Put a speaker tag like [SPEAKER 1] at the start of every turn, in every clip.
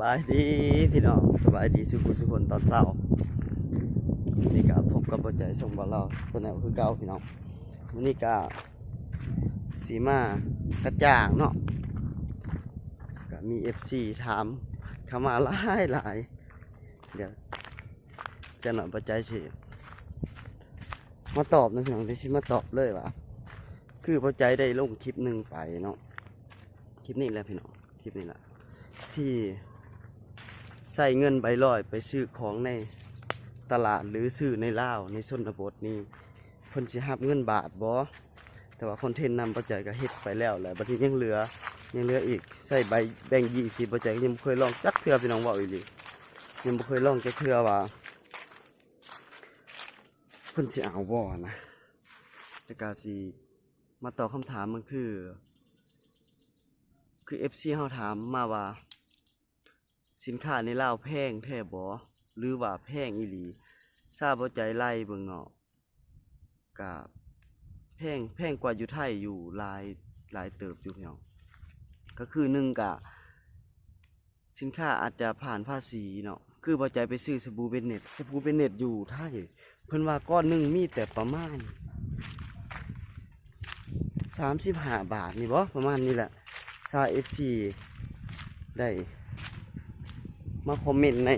[SPEAKER 1] บายดีพี่น้องสบายดีสุขุสุคนตอนเช้านี่ก็พบกับปัจจัยส่งบอลเราตัวไหนคือเก่าพี่น้องวันนี้ก็สีมากระจ่างเนาะก็มี FC ถามเข้ามาหลายหลายเดี๋ยวจะหน่อยปัจจัยสิมาตอบนะพี่น้องที่สิมาตอบเลยว่าคือปัจจัยได้ลงคลิปหนึ่งไปเนาะคลิปนี้แหละพี่น้องคลิปนี้แหละที่ ใส่เงินใบลอยไปซื้อของในตลาดหรือซื้อในลาวในชนบทนี่เพิ่นสิหับเงินบาทบ่แต่ว่าคอนเทนต์นำปัจจัยก็เฮ็ดไปแล้วแหละบัดนี้ยังเหลือยังเหลืออีกใส่ใบแบ่งยี่สิบปัจจัยยังบ่เคยลองจักเทื่อพี่น้องเว้าอีหลียังบ่เคยลองจักเทื่อว่าเพิ่นสิเอาบ่นะแต่ก็สิมาตอบคำถามมันคือ คือ FC เฮาถามมาว่า สินค้าในลาวแพงแท้บ่หรือว่าแพงอีหลีทราบบ่ใจไล่เบิ่งเนาะก็แพงแพงกว่าอยู่ไทยอยู่หลายหลายเติบอยู่พี่น้องก็คือหนึ่งก็สินค้าอาจจะผ่านภาษีเนาะคือบ่ใจไปซื้อสบู่เบนเน็ตสบู่เบนเน็ตอยู่ไทยเพิ่นว่าก้อนหนึ่งมีแต่ประมาณ35บห้าบาทนี่บ่ประมาณนี้แหละถ้า FC ได้ มาคอมเมนต์ใน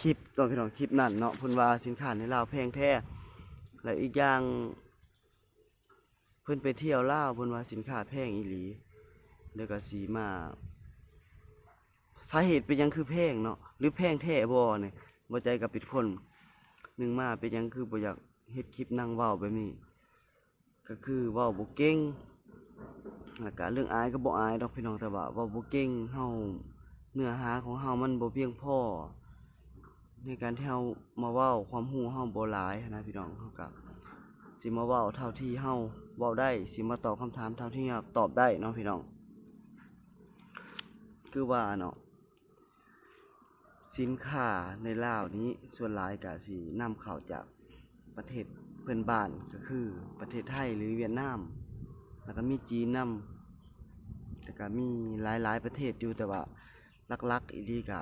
[SPEAKER 1] คลิปตอนพี่น้องคลิปนั้นเนาะพนว่าสินค้าในลาวแพงแท้และอีกอย่างเพิ่นไปเที่ยวลาวเพิ่นว่าสินค้าแพงอีหลีแล้วก็สีมาสาเหตุเป็นยังคือแพงเนาะหรือแพงแท้บ่เนี่ยบ่ใจกับปิดคนหนึ่งมาเป็นยังคือบ่อยากเฮ็ดคลิปนั่งเว้าแบบนี้ ก็คือเว้าบ่เก่งแล้วก็เรื่องอายก็บ่อายดอกพี่น้องแต่ว่าเว่าบ่เก่งเฮา เนื้อหาของเฮามันบ่เพียงพอในการที่เฮามาเว้าความรู้เฮาบ่หลายนะพี่น้องเฮาก็สิมาเว้าเท่าที่เฮาเว้าได้สิมาตอบคำถามเท่าที่เฮาตอบได้เนาะพี่น้อง คือว่าเนาะสินค้าในลาวนี้ส่วนหลายก็สินำเข้าจากประเทศเพื่อนบ้านก็คือประเทศไทยหรือเวียดนาม แล้วก็มีจีนนำแต่ก็มีหลายๆประเทศอยู่แต่ว่า หลักๆอีหลีก็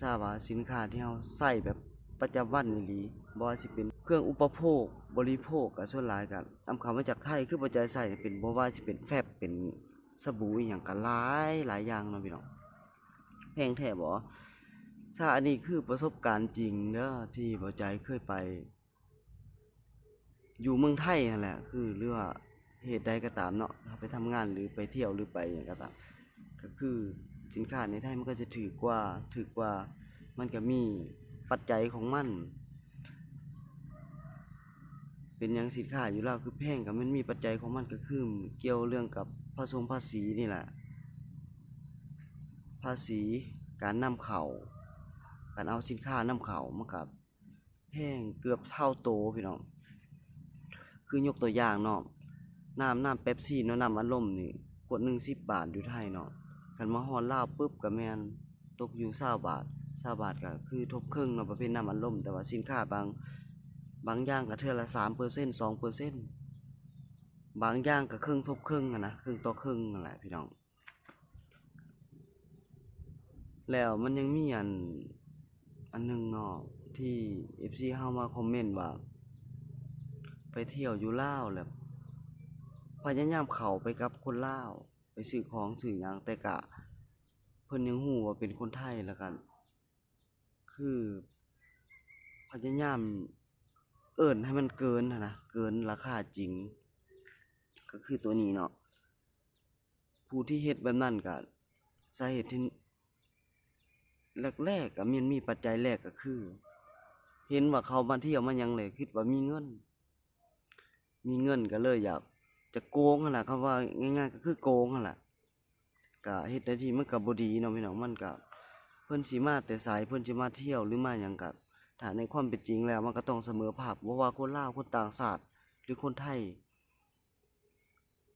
[SPEAKER 1] ทราบว่าสินค้าที่เราใช้แบบประจำวันอีหลีบ่ว่าสิเป็นเครื่องอุปโภค บริโภคก็ส่วนหลายก็นำเข้ามาจากไทยคือปัจจัยใช้เป็นบ่ว่าสิเป็นแฟบเป็นสบู่อีหยังก็หลายหลายอย่างเนาะพี่น้องแพงแท้บ่ถ้าอันนี้คือประสบการณ์จริงเด้อที่บ่ใจเคยไป อยู่เมืองไทยนั่นแหละ คือหรือว่าเหตุใดก็ตามเนาะไปทำงานหรือไปเที่ยวหรือไปอย่างก็ตามก็คือ สินค้าในไทยมันก็จะถือกว่าถือกว่า มันก็มีปัจจัยของมัน เป็นอย่างสินค้าอยู่แล้วคือแพงกับมันมีปัจจัยของมันก็คือเกี่ยวเรื่องกับผสมภาษีนี่แหละ ภาษีการนำเข้าการเอาสินค้านำเข้ามันกับแพงเกือบเท่าโตพี่น้องคือยกตัวอย่างเนาะน้ำน้ำเป๊ปซี่เนาะน้ำอัดลมนี่ขวดหนึ่งสิบบาทอยู่ไทยเนาะ คันมาฮอนลาวปุ๊บก็แมนตกอยู่เศร้าบาทเศร้าบาทก็คือทบครึ่งเนาะประเภทน้ำอัดลมแต่ว่าสินค้าบางบางอย่างก็เทื่อละสามเปอร์เซ็นต์สองเปอร์เซ็นต์บางอย่างก็ครึ่งทบครึ่งอะนะครึ่งต่อครึ่งนั่นแหละพี่น้อง แล้วมันยังมีอันอันหนึ่งเนาะที่เอฟซีเฮามาคอมเมนต์ว่า ไปเที่ยวอยู่ล่าวแล้วพยายามเข้าไปกับคนล่าว ซื้อของซื้อหยังแต่กะ เพิ่นยังฮู้ว่าเป็นคนไทยแล้วกัน คือพยายามเอิ้นให้มันเกินนะเกินราคาจริง ก็คือตัวนี้เนาะผู้ที่เฮ็ดแบบนั้นก็สาเหตุที่แรกๆก็มันมีปัจจัยแรกก็คือ เห็นว่าเขามาเที่ยวมายังเลยคิดว่ามีเงิน มีเงินก็เลยอยาก จะโกงนั่นแหละคำว่าง่ายๆก็คือโกงนั่นแหละก็เฮ็ดได้ที่มันก็บ่ดีเนาะพี่น้องมันก็เพิ่อนสิมาแต่สายเพิ่อนสิมาเที่ยวหรือมาหยังก็ถ้าในความเป็นจริงแล้วมันก็ต้องเสมอภาคบ่ว่าคนลาวคนต่างชาติหรือคนไทย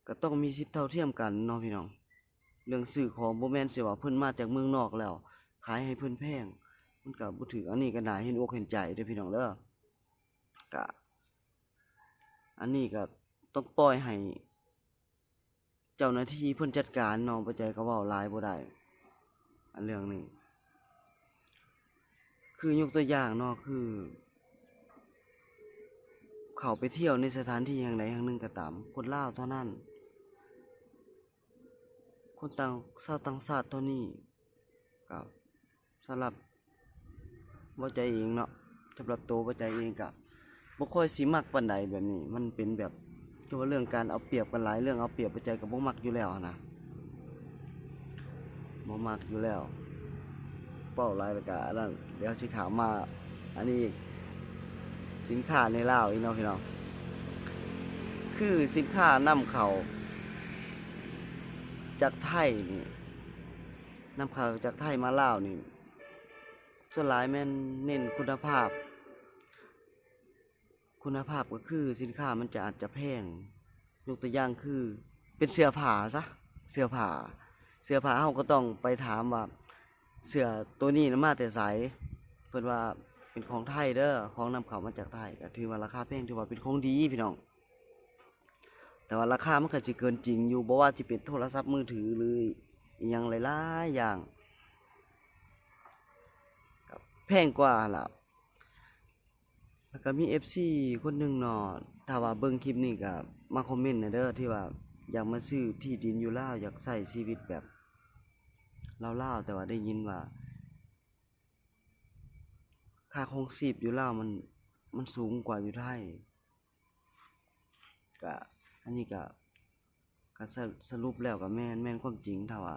[SPEAKER 1] ก็ต้องมีสิทธิเท่าเทียมกันเนาะพี่น้อง เรื่องซื้อของโบแม่นสิว่าเพิ่อนมาจากเมืองนอกแล้ว ขายให้เพิ่อนแพงมันก็บ่ถืออันนี้ก็น่าเห็นอกเห็นใจเด้อพี่น้องเด้อก็อันนี้ก็ ต้องปล่อยให้ เจ้าหน้าที่เพิ่นจัดการน้องปัจจัยก็เว้าหลายบ่ได้อันเรื่องนี้คือยกตัวอย่างเนาะคือ เขาไปเที่ยวในสถานที่แห่งใดแห่งหนึ่งก็ตามคนลาวเท่านั้น คนต่างชาติต่างชาติเท่านี้ก็สำหรับบ่ใจเองเนาะสำหรับโตวบ่ใจเองก็บ่ค่อยสิมักปานใดแบบนี้ มันเป็นแบบ คือว่าเรื่องการเอาเปรียบกันหลายเรื่องเอาเปรียบบ่ใจก็บ่มักอยู่แล้วนะบ่มักอยู่แล้วเฝ้าหลายแล้วก็อันนั้นเดี๋ยวสิถามมาอันนี้อีกสินค้าในลาวอีกเนาะพี่น้องคือสินค้านำเข้าจากไทยนี่นำเข้าจากไทยมาลาวนี่ส่วนหลายแม่นเน้นคุณภาพ คุณภาพก็คือสินค้ามันจะอาจจะแพงยกตัวอย่างคือ เป็นเสื้อผ้าซะเสื้อผ้าเสื้อผ้าเฮาก็ต้องไปถามว่าเสื้อตัวนี้นะมาแต่ไสเพิ่นว่าเป็นของไทยเด้อของนำเข้ามาจากไทยก็ถือว่าราคาแพงถือว่าเป็นของดีพี่น้องแต่ว่าราคามันก็จะเกินจริงอยู่บ่ว่าจะเป็นโทรศัพท์มือถือหรืออหยังหลายๆอย่างแพงกว่าล่ะ แล้วก็มี FC คนหนึ่งเนาะถ้าว่าเบิ่งคลิปนี้ก็มาคอมเมนต์น่อยเด้อที่ว่าอยากมาซื้อที่ดินอยู่ลาวอยากใช้ชีวิตแบบลาวๆแต่ว่าได้ยินว่า ค่าครองชีพอยู่ลาวมันมันสูงกว่าอยู่ไทยก็อันนี้ก็ก็สรุสรุปแล้วก็แม่นแม่นความจริงถ้าว่า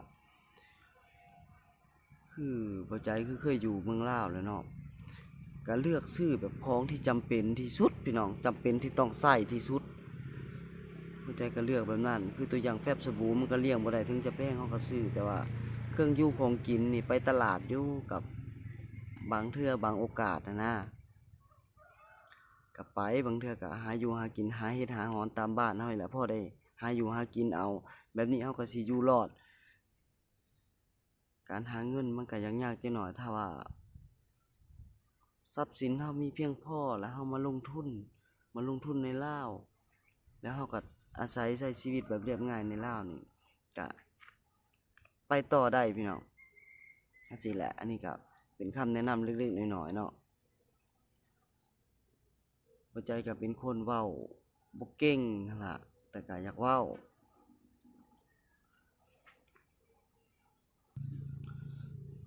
[SPEAKER 1] คือบ่ใจคือเคยอยู่เมืองลาวแล้วเนาะ ก็เลือกซื้อแบบของที่จำเป็นที่สุดพี่น้องจำเป็นที่ต้องใส่ที่สุดเข้าใจก็เลือกแบบนั้น คือตัวอย่างแฟบสบู่มันก็เลี้ยงบ่ได้ถึงจะแพงเขาก็ซื้อแต่ว่าเครื่องยู่ของกินนี่ไปตลาดยู่กับบางเทื่อบางโอกาสนะนะกับไปบางเทื่อก็หาอยู่หากินหาเฮ็ดหาหอนตามบ้านเฮานี่แหละพ่อได้หาอยู่หากินเอา แบบนี้เฮาก็สิอยู่รอด การหาเงินมันก็ยังยากจังหน่อยถ้าว่า ทรัพย์สินเรามีเพียงพ่อแล้วเรามาลงทุน มาลงทุนในลาวแล้วเราก็อาศัยใช้ชีวิตแบบเรียบง่ายในลาวนี่ก็ไปต่อได้พี่น้องนั่แหละ อันนี้ก็เป็นคำแนะนำเล็กๆน้อยๆเนาะหัวใจก็เป็นคนเว้าบ่เก่งนั่นล่ะแต่ก็อยากเว้า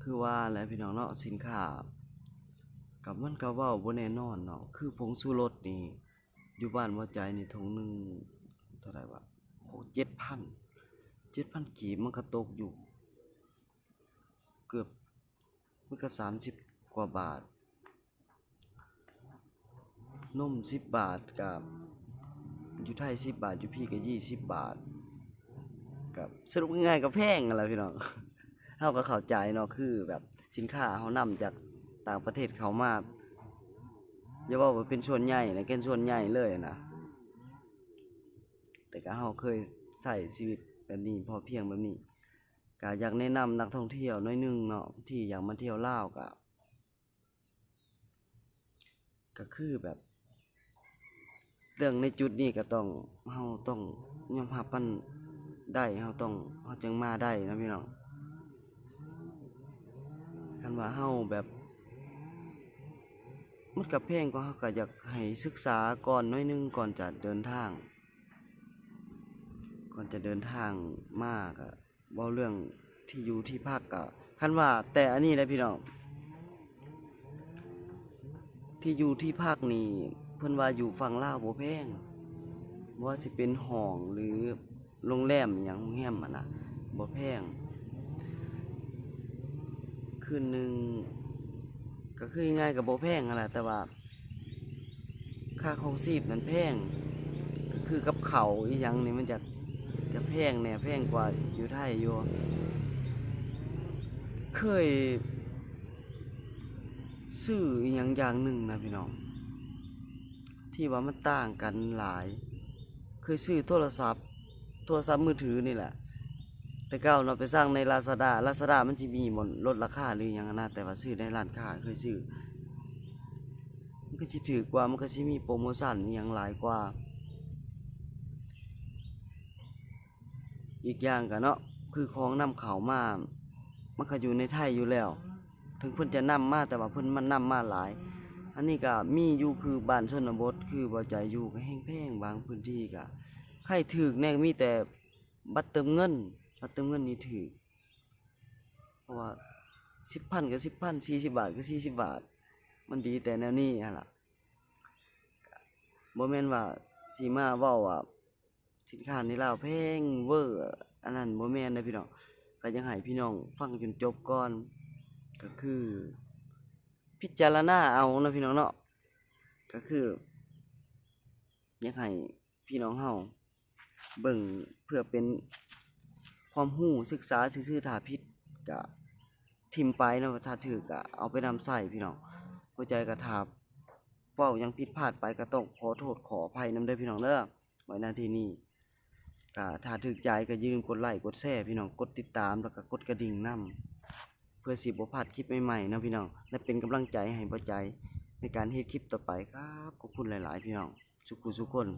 [SPEAKER 1] คือว่าแหละพี่น้องเนาะสินค้า กับมันก็เว้าบ่แน่นอนเนาะคือผงชูรสนี่อยู่บ้านหัวใจนี่ถุงหนึงเท่าไหร่วะโอ้เจ็ดพันเจ็ดพันกีบมันก็ตกอยู่ เกือบมันก็สามสิบกว่าบาทนมสิบบาทกับอยู่ไทยสิบบาทอยู่พี่ก็ยี่สิบบาทกับสรุปง่ายๆก็แพงนั่นแหละพี่น้องเฮาก็เข้าใจเนาะคือแบบสินค้าเฮานำจาก ต่างประเทศเขามาอย่าว่าว่าเป็นส่วนใหญ่นะเป็นส่วนใหญ่เลยนะแต่ก็เฮาเคยใส่ชีวิตแบบนี้พอเพียงแบบนี้ก็อยากแนะนำนักท่องเที่ยวหน้อยหนึงเนาะที่อยากมาเที่ยวลาวก็ก็คือแบบ เรื่องในจุดนี้ก็ต้องเฮาต้องยอมรับมันได้เฮาต้องเฮาจึงมาได้นะพี่น้องคันว่าเฮาแบบ มันกับเพลงก็เขาก็อยากให้ศึกษาก่อนน้อยหนึงก่อนจะเดินทาง ก่อนจะเดินทางมากอะเว้าเรื่องที่อยู่ที่พักก็คันว่าแต่อันนี้แหละพี่น้องที่อยู่ที่พักนี่เพิ่อนว่าอยู่ฝั่งลาวบ่แพงว่าสิเป็นห้องหรือโรงแรมอย่างโรงแรมอะนะบ่แพงคืนหนึ่ง ก็คือง่ายกับโบแพงนั่นแหละแต่ว่า ค่าของชีพนั้นแพงก็คือกับเขาอีหยังนี่มันจะจะแพงเนี่ยแพงกว่าอยู่ไทยอยู่เคยซื้ออีหยังอย่างหนึ่งนะพี่น้อง ที่ว่ามันต่างกันหลาย เคยซื้อโทรศัพท์ โทรศัพท์มือถือนี่แหละ แต่เก่าเราไปสร้างในลาซาด้าลาซาด้ามันจะมีหมดลดราคาหรือยังนะแต่ว่าซื้อในร้านค้าเคยซื้อมันก็สิถือกว่ามันก็สิมีโปรโมชั่นอย่างหลายกว่า อีกอย่างก็เนาะคือของนำเขามามันก็อยู่ในไทยอยู่แล้ว ถึงเพิ่นจะนำมาแต่ว่าเพิ่นมันนำมาหลาย อันนี้ก็มีอยู่คือบ้านชนบทคือบ่ใจอยู่ก็แห้งแพงบางพื้นที่ก็ใครถึกแน่มีแต่บัตรเติมเงิน บัตรเติมเงินนี่ถึกเพราะว่า10,000ก็10,000 40บาทก็40บาท มันดีแต่แนวนี้หั่นล่ะบ่แม่นว่าสิมาเว้าว่าสินค้าในลาวแพงเวอร์อันนั้นบ่แม่นเด้อพี่น้องก็ยังให้พี่น้องฟังจนจบก่อน ก็คือ พิจารณาเอานะพี่น้องเนาะก็คือยากให้พี่น้องเฮาเบิ่งเพื่อเป็น ความรู้ศึกษาซื่อๆถ้าผิดก็ทิมไปเนาะถ้าถูกก็เอาไปนำใส่พี่น้องเข้ใจก็ถาเว้ายังผิดพลาดไปก็ต้องขอโทษขออภัยนำเด้พี่น้องเด้อไว้นาที่นี้ก็ถ้าถูกใจก็อย่าลืมกดไลค์กดแชร์พี่น้องกดติดตามแล้วก็กดกระดิ่งนำเพื่อสิบพลาดคลิปใหม่ๆนะพี่น้องและเป็นกำลังใจให้บ่ใจในการเฮ็ดคลิปต่อไปครับขอบคุณหลาย ๆ พี่น้องสุขุสุขคน